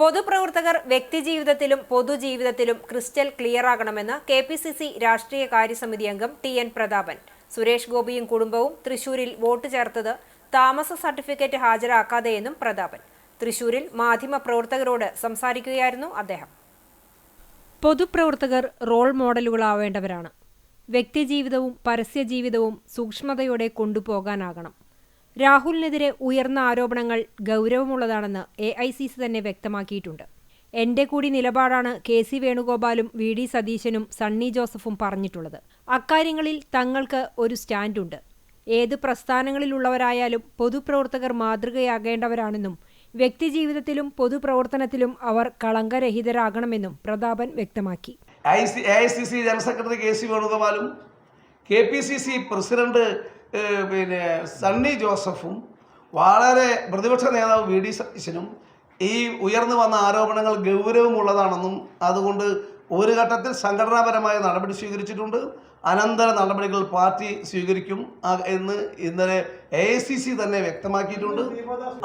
പൊതുപ്രവർത്തകർ വ്യക്തിജീവിതത്തിലും പൊതുജീവിതത്തിലും ക്രിസ്റ്റൽ ക്ലിയറാകണമെന്ന് കെ പി സി സി രാഷ്ട്രീയ കാര്യസമിതി അംഗം ടി എൻ പ്രതാപൻ. സുരേഷ് ഗോപിയും കുടുംബവും തൃശൂരിൽ വോട്ട് ചേർത്തത് താമസ സർട്ടിഫിക്കറ്റ് ഹാജരാക്കാതെയെന്നും പ്രതാപൻ. തൃശൂരിൽ മാധ്യമപ്രവർത്തകരോട് സംസാരിക്കുകയായിരുന്നു അദ്ദേഹം. പൊതുപ്രവർത്തകർ റോൾ മോഡലുകളാവേണ്ടവരാണ്. വ്യക്തിജീവിതവും പരസ്യജീവിതവും സൂക്ഷ്മതയോടെ കൊണ്ടുപോകാനാകണം. രാഹുലിനെതിരെ ഉയർന്ന ആരോപണങ്ങൾ ഗൗരവമുള്ളതാണെന്ന് എ ഐ സി സി തന്നെ വ്യക്തമാക്കിയിട്ടുണ്ട്. എന്റെ കൂടി നിലപാടാണ് കെ സി വേണുഗോപാലും വി ഡി സതീശനും സണ്ണി ജോസഫും പറഞ്ഞിട്ടുള്ളത്. അക്കാര്യങ്ങളിൽ തങ്ങൾക്ക് ഒരു സ്റ്റാൻഡുണ്ട്. ഏത് പ്രസ്ഥാനങ്ങളിലുള്ളവരായാലും പൊതുപ്രവർത്തകർ മാതൃകയാകേണ്ടവരാണെന്നും വ്യക്തിജീവിതത്തിലും പൊതുപ്രവർത്തനത്തിലും അവർ കളങ്കരഹിതരാകണമെന്നും പ്രതാപൻ വ്യക്തമാക്കി. General secretary K C വേണുഗോപാലും K P C C president പിന്നെ സണ്ണി ജോസഫും വളരെ പ്രതിപക്ഷ നേതാവ് വി ഡി സതീശനും ഈ ഉയർന്നു വന്ന ആരോപണങ്ങൾ ഗൗരവമുള്ളതാണെന്നും അതുകൊണ്ട് ഒരു ഘട്ടത്തിൽ സംഘടനാപരമായ നടപടി സ്വീകരിച്ചിട്ടുണ്ട്. അനന്തര നടപടികൾ പാർട്ടി സ്വീകരിക്കും എന്ന് ഇന്നലെ എ സി സി തന്നെ വ്യക്തമാക്കിയിട്ടുണ്ട്.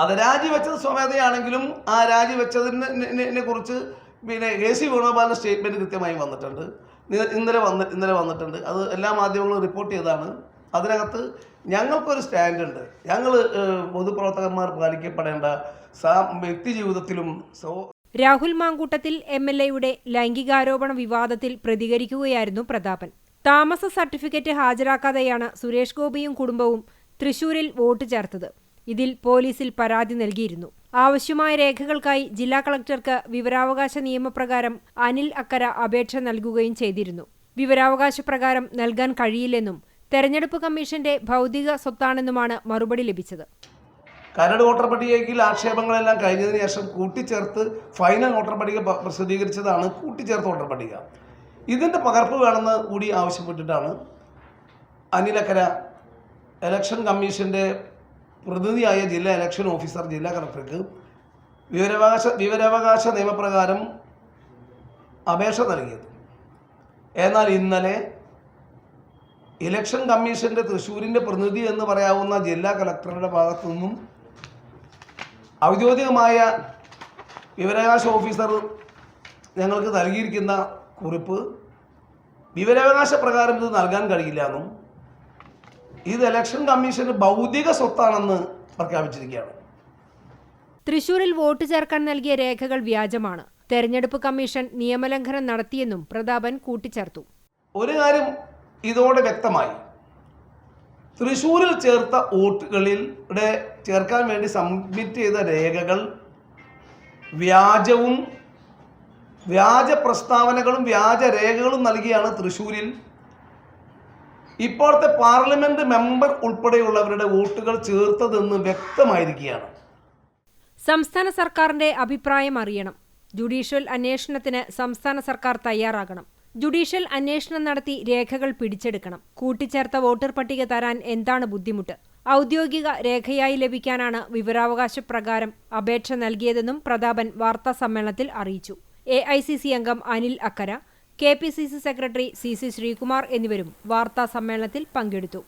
അത് രാജിവെച്ചത് സ്വമേധയാണെങ്കിലും ആ രാജിവെച്ചതിനെ കുറിച്ച് പിന്നെ എ സി വേണുഗോപാലിന്റെ സ്റ്റേറ്റ്മെന്റ് കൃത്യമായി വന്നിട്ടുണ്ട്. ഇന്നലെ വന്ന് ഇന്നലെ വന്നിട്ടുണ്ട്. അത് എല്ലാ മാധ്യമങ്ങളും റിപ്പോർട്ട് ചെയ്തതാണ്. അതിനകത്ത് ഞങ്ങൾക്കൊരു സ്റ്റാൻഡുണ്ട്. ഞങ്ങൾ പൊതുപ്രവർത്തകന്മാർ പാലിക്കപ്പെടേണ്ട വ്യക്തി ജീവിതത്തിലും so Rahul Mankoottathil M L എയുടെ ലൈംഗികാരോപണ വിവാദത്തിൽ പ്രതികരിക്കുകയായിരുന്നു പ്രതാപൻ. താമസ സർട്ടിഫിക്കറ്റ് ഹാജരാക്കാതെയാണ് സുരേഷ് ഗോപിയും കുടുംബവും തൃശൂരിൽ വോട്ട് ചേർത്തത്. ഇതിൽ പോലീസിൽ പരാതി നൽകിയിരുന്നു. ആവശ്യമായ രേഖകൾക്കായി ജില്ലാ കളക്ടർക്ക് വിവരാവകാശ നിയമപ്രകാരം അനിൽ അക്കര അപേക്ഷ നൽകുകയും ചെയ്തിരുന്നു. വിവരാവകാശ പ്രകാരം നൽകാൻ കഴിയില്ലെന്നും തെരഞ്ഞെടുപ്പ് കമ്മീഷന്റെ ഭൗതിക സ്വത്താണെന്നുമാണ് മറുപടി ലഭിച്ചത്. കരട് വോട്ടർ പട്ടികയിൽ ആക്ഷേപങ്ങളെല്ലാം കഴിഞ്ഞതിന് ശേഷം കൂട്ടിച്ചേർത്ത് ഫൈനൽ വോട്ടർ പട്ടിക പ്രസിദ്ധീകരിച്ചതാണ് കൂട്ടിച്ചേർത്ത വോട്ടർ പട്ടിക. ഇതിന്റെ പകർപ്പ് വേണമെന്ന് കൂടി ആവശ്യപ്പെട്ടിട്ടാണ് അനിലക്കര ഇലക്ഷൻ കമ്മീഷന്റെ പ്രതിനിധിയായ ജില്ലാ ഇലക്ഷൻ ഓഫീസർ ജില്ലാ കളക്ടർക്ക് വിവരാവകാശ വിവരാവകാശ നിയമപ്രകാരം അപേക്ഷ നൽകിയത്. എന്നാൽ ഇന്നലെ ഇലക്ഷൻ കമ്മീഷന്റെ തൃശ്ശൂരിന്റെ പ്രതിനിധി എന്ന് പറയാവുന്ന ജില്ലാ കളക്ടറുടെ ഭാഗത്തു നിന്നും ഔദ്യോഗികമായ വിവരാവകാശ ഓഫീസർ ഞങ്ങൾക്ക് നൽകിയിരിക്കുന്ന കുറിപ്പ് വിവരാവകാശ പ്രകാരം ഇത് നൽകാൻ കഴിയില്ല എന്നും ഇത് ഇലക്ഷൻ കമ്മീഷന്റെ ഭൗതിക സ്വത്താണെന്ന് പ്രഖ്യാപിച്ചിരിക്കുകയാണ്. തൃശൂരിൽ വോട്ട് ചേർക്കാൻ നൽകിയ രേഖകൾ വ്യാജമാണ്. തെരഞ്ഞെടുപ്പ് കമ്മീഷൻ നിയമലംഘനം നടത്തിയെന്നും പ്രതാപൻ കൂട്ടിച്ചേർത്തു. ഒരു കാര്യം ഇതോടെ വ്യക്തമായി. തൃശ്ശൂരിൽ ചേർത്ത വോട്ടുകളിലൂടെ ചേർക്കാൻ വേണ്ടി സബ്മിറ്റ് ചെയ്ത രേഖകൾ വ്യാജവും വ്യാജ പ്രസ്താവനകളും വ്യാജ രേഖകളും നൽകിയാണ് തൃശ്ശൂരിൽ ഇപ്പോഴത്തെ പാർലമെന്റ് മെമ്പർ ഉൾപ്പെടെയുള്ളവരുടെ വോട്ടുകൾ ചേർത്തതെന്ന് വ്യക്തമായിരിക്കുകയാണ്. സംസ്ഥാന സർക്കാരിന്റെ അഭിപ്രായം അറിയണം. ജുഡീഷ്യൽ അന്വേഷണത്തിന് സംസ്ഥാന സർക്കാർ തയ്യാറാകണം. ജുഡീഷ്യൽ അന്വേഷണം നടത്തി രേഖകൾ പിടിച്ചെടുക്കണം. കൂട്ടിച്ചേർത്ത വോട്ടർ പട്ടിക തരാൻ എന്താണ് ബുദ്ധിമുട്ട്? ഔദ്യോഗിക രേഖയായി ലഭിക്കാനാണ് വിവരാവകാശ പ്രകാരം അപേക്ഷ നൽകിയതെന്നും പ്രതാപൻ വാർത്താ സമ്മേളനത്തിൽ അറിയിച്ചു. എ ഐ സി സി അംഗം Anil Akkara K P C C secretary C C Sreekumar എന്നിവരും വാർത്താ സമ്മേളനത്തിൽ പങ്കെടുത്തു.